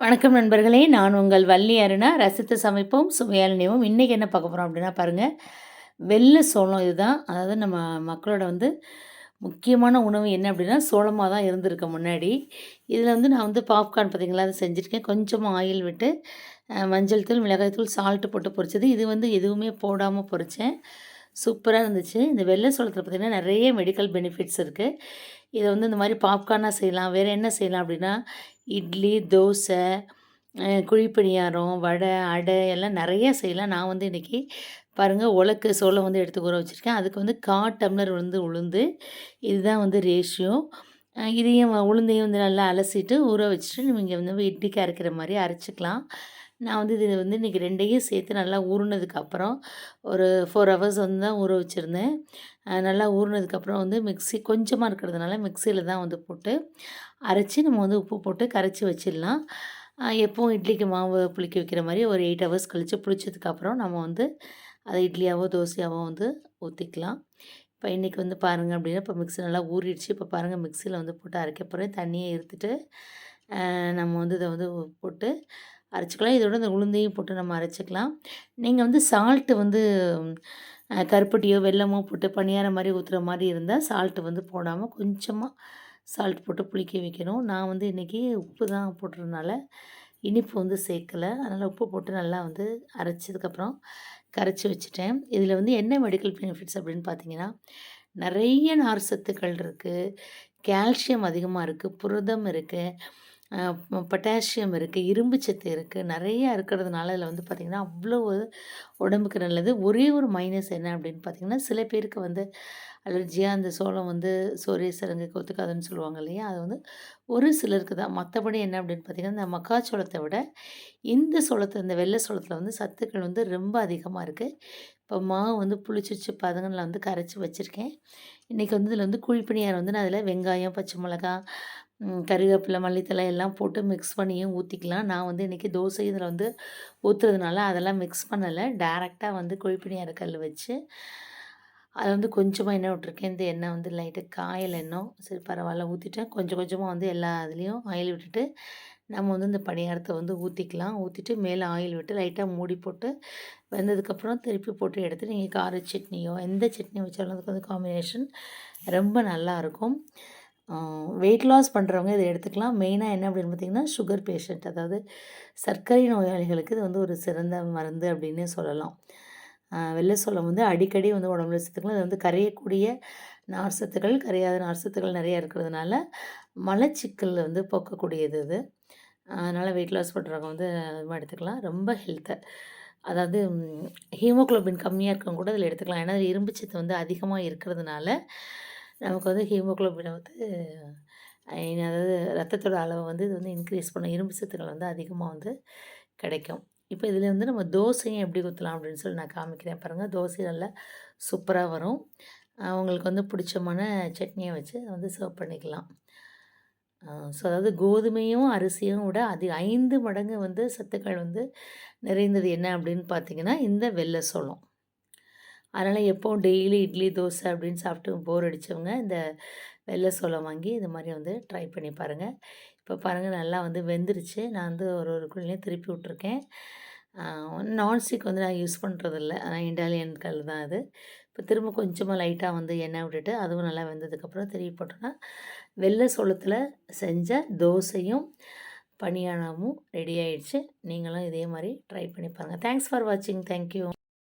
வணக்கம் நண்பர்களே நான் உங்கள் வள்ளி அருணா. ரசித்து சமைப்போம் சுவையால் நினைவோம். இன்றைக்கி என்ன பார்க்க போகிறோம் அப்படின்னா பாருங்கள் வெள்ளை சோளம் இதுதான். அதாவது நம்ம மக்களோட வந்து முக்கியமான உணவு என்ன அப்படின்னா சோளமாக தான் இருந்திருக்கு முன்னாடி. இதில் வந்து நான் வந்து பாப்கார்ன் பார்த்திங்களா அதை செஞ்சுருக்கேன். கொஞ்சமாக ஆயில் விட்டு மஞ்சள் தூள் மிளகாய் தூள் சால்ட்டு போட்டு பொரிச்சது. இது வந்து எதுவுமே போடாமல் பொரித்தேன் சூப்பராக இருந்துச்சு. இந்த வெள்ளை சோளத்தில் பார்த்திங்கன்னா நிறைய மெடிக்கல் பெனிஃபிட்ஸ் இருக்குது இதை வந்து இந்த மாதிரி பாப்கார்னாக செய்யலாம். வேறு என்ன செய்யலாம் அப்படின்னா இட்லி தோசை குழிப்பணியாரம் வடை அடை எல்லாம் நிறைய செய்யலாம். நான் வந்து இன்றைக்கி பாருங்கள் உலக்கு சோளம் வந்து எடுத்து ஊற வச்சுருக்கேன். அதுக்கு வந்து கா டம்ளர் வந்து உளுந்து. இதுதான் வந்து ரேஷியோ. இதையும் வ- உளுந்தையும் வந்து நல்லா அலசிட்டு ஊற வச்சுட்டு நீங்கள் வந்து இட்லிக்கு அரைக்கிற மாதிரி அரைச்சிக்கலாம். நான் வந்து இது வந்து இன்றைக்கி ரெண்டையும் சேர்த்து நல்லா ஊறினதுக்கப்புறம் ஒரு ஃபோர் ஹவர்ஸ் வந்து தான் ஊற வச்சுருந்தேன். நல்லா ஊறினதுக்கப்புறம் வந்து மிக்ஸி கொஞ்சமாக இருக்கிறதுனால மிக்சியில் தான் வந்து போட்டு அரைச்சி நம்ம வந்து உப்பு போட்டு கரைச்சி வச்சிடலாம். எப்பவும் இட்லிக்கு மாவு புளிக்க வைக்கிற மாதிரி ஒரு எயிட் ஹவர்ஸ் கழித்து புளிச்சதுக்கப்புறம் நம்ம வந்து அதை இட்லியாவோ தோசையாவோ வந்து ஊற்றிக்கலாம் இப்போ இன்றைக்கி வந்து பாருங்கள் அப்படின்னா இப்போ மிக்ஸி நல்லா ஊறிடுச்சு. இப்போ பாருங்கள் மிக்சியில் வந்து போட்டு அரைக்க போகிறேன் தண்ணியை எடுத்துட்டு நம்ம வந்து இதை வந்து போட்டு அரைச்சிக்கலாம். இதோட இந்த உளுந்தையும் போட்டு நம்ம அரைச்சிக்கலாம். நீங்கள் வந்து சால்ட்டு வந்து கருப்பட்டியோ வெல்லமோ போட்டு பணியாரம் மாதிரி ஊற்றுற மாதிரி இருந்தால் சால்ட்டு வந்து போடாமல் கொஞ்சமாக சால்ட் போட்டு புளிக்க வைக்கணும். நான் வந்து இன்றைக்கி உப்பு தான் போட்டுறதுனால இனிப்பு வந்து சேர்க்கலை. அதனால் உப்பு போட்டு நல்லா வந்து அரைச்சதுக்கப்புறம் கரைச்சி வச்சுட்டேன். இதில் வந்து என்ன மெடிக்கல் பெனிஃபிட்ஸ் அப்படின்னு பார்த்தீங்கன்னா நிறைய நார் சத்துக்கள் இருக்குது கால்சியம் அதிகமாக இருக்குது புரதம் இருக்குது பொட்டாசியம் இருக்குது இரும்பு சத்து இருக்குது நிறையா இருக்கிறதுனால இதில் வந்து பார்த்திங்கன்னா அவ்வளோ உடம்புக்கு நல்லது. ஒரே ஒரு மைனஸ் என்ன அப்படின்னு பார்த்தீங்கன்னா சில பேருக்கு வந்து அலர்ஜியாக அந்த சோளம் வந்து சோரிய சரங்குக்கு ஒத்துக்காதுன்னு சொல்லுவாங்க இல்லையா? அது வந்து ஒரு சிலருக்கு தான். மற்றபடி என்ன அப்படின்னு பார்த்தீங்கன்னா இந்த மக்காச்சோளத்தை விட இந்த சோளத்தை இந்த வெள்ளை சோளத்தில் வந்து சத்துக்கள் வந்து ரொம்ப அதிகமாக இருக்குது இப்போ மாவு வந்து புளிச்சிச்சு பதங்கனில் வந்து கரைச்சி வச்சுருக்கேன். இன்றைக்கி வந்து இதில் வந்து குழிப்பணியார் வந்து நான் அதில் வெங்காயம் பச்சை மிளகா கருவேப்பிலை மல்லித்தலை எல்லாம் போட்டு மிக்ஸ் பண்ணியும் ஊற்றிக்கலாம் நான் வந்து இன்றைக்கி தோசை இதில் வந்து ஊற்றுறதுனால அதெல்லாம் மிக்ஸ் பண்ணலை. டேரெக்டாக வந்து குழிப்பணியார கல் வச்சு அதை வந்து கொஞ்சமாக எண்ணெய் விட்டுருக்கேன். இந்த எண்ணெய் வந்து லைட்டாக காயல் எண்ணெய் சரி பரவாயில்ல ஊற்றிட்டேன் கொஞ்சம் கொஞ்சமாக வந்து எல்லா இதுலேயும் ஆயில் விட்டுட்டு நம்ம வந்து இந்த பணியாரத்தை வந்து ஊற்றிக்கலாம் ஊற்றிட்டு மேலே ஆயில் விட்டு லைட்டாக மூடி போட்டு வெந்ததுக்கப்புறம் திருப்பி போட்டு எடுத்து நீங்கள் கார சட்னியோ எந்த சட்னி வச்சாலும் அதுக்கு வந்து காம்பினேஷன் ரொம்ப நல்லாயிருக்கும் வெயிட் லாஸ் பண்ணுறவங்க இதை எடுத்துக்கலாம். மெயினாக என்ன அப்படின்னு பார்த்திங்கன்னா சுகர் பேஷண்ட் அதாவது சர்க்கரை நோயாளிகளுக்கு இது வந்து ஒரு சிறந்த மருந்து அப்படின்னே சொல்லலாம். வெள்ளை சோளம் வந்து அடிக்கடி வந்து உடம்புல சேர்த்துக்கலாம். இது வந்து கரையக்கூடிய நார்சத்துக்கள் கரையாத நார்சத்துக்கள் நிறையா இருக்கிறதுனால மலச்சிக்கல் வந்து போக்கக்கூடியது இது. அதனால் வெயிட் லாஸ் பண்ணுறவங்க வந்து அதிகமாக எடுத்துக்கலாம். ரொம்ப ஹெல்த்தை அதாவது ஹீமோகுளோபின் கம்மியாக இருக்கவங்க கூட இதில் எடுத்துக்கலாம். ஏன்னா இரும்பு சத்து வந்து அதிகமாக இருக்கிறதுனால நமக்கு வந்து ஹீமோகுளோபினை வந்து அதாவது ரத்தத்தோட அளவை வந்து இது வந்து இன்க்ரீஸ் பண்ணும் இரும்பு சத்துக்கள் வந்து அதிகமாக வந்து கிடைக்கும். இப்போ இதில் வந்து நம்ம தோசையும் எப்படி ஊற்றலாம் அப்படின்னு சொல்லி நான் காமிக்கிறேன் பாருங்கள் தோசை நல்லா சூப்பராக வரும். அவங்களுக்கு உங்களுக்கு வந்து பிடிச்சமான சட்னியை வச்சு வந்து சர்வ் பண்ணிக்கலாம். ஸோ அதாவது கோதுமையும் அரிசியும் விட அது ஐந்து மடங்கு வந்து சத்துக்கள் வந்து நிறைந்தது என்ன அப்படின்னு பார்த்தீங்கன்னா இந்த வெள்ளை சோளம். அதனால் எப்போவும் டெய்லி இட்லி தோசை அப்படின்னு சாப்பிட்டு போர் அடித்தவங்க இந்த வெள்ளை சோளம் வாங்கி இது மாதிரி வந்து ட்ரை பண்ணி பாருங்கள் இப்போ பாருங்கள் நல்லா வந்து வெந்துருச்சு. நான் வந்து ஒரு ஒரு குழிலையும் திருப்பி விட்ருக்கேன் நான்ஸ்டிக் வந்து நான் யூஸ் பண்ணுறதில்ல ஆனால் இண்டாலியன் கல் தான் அது. இப்போ திரும்ப கொஞ்சமாக லைட்டாக வந்து எண்ணெய் விட்டுட்டு அதுவும் நல்லா வெந்ததுக்கப்புறம் திருப்பி போட்டோன்னா வெள்ளை சோளத்தில் செஞ்ச தோசையும் பணியாரமும் ரெடி ஆயிடுச்சு. நீங்களும் இதே மாதிரி ட்ரை பண்ணி பாருங்கள் தேங்க்ஸ் ஃபார் வாட்சிங் தேங்க்யூ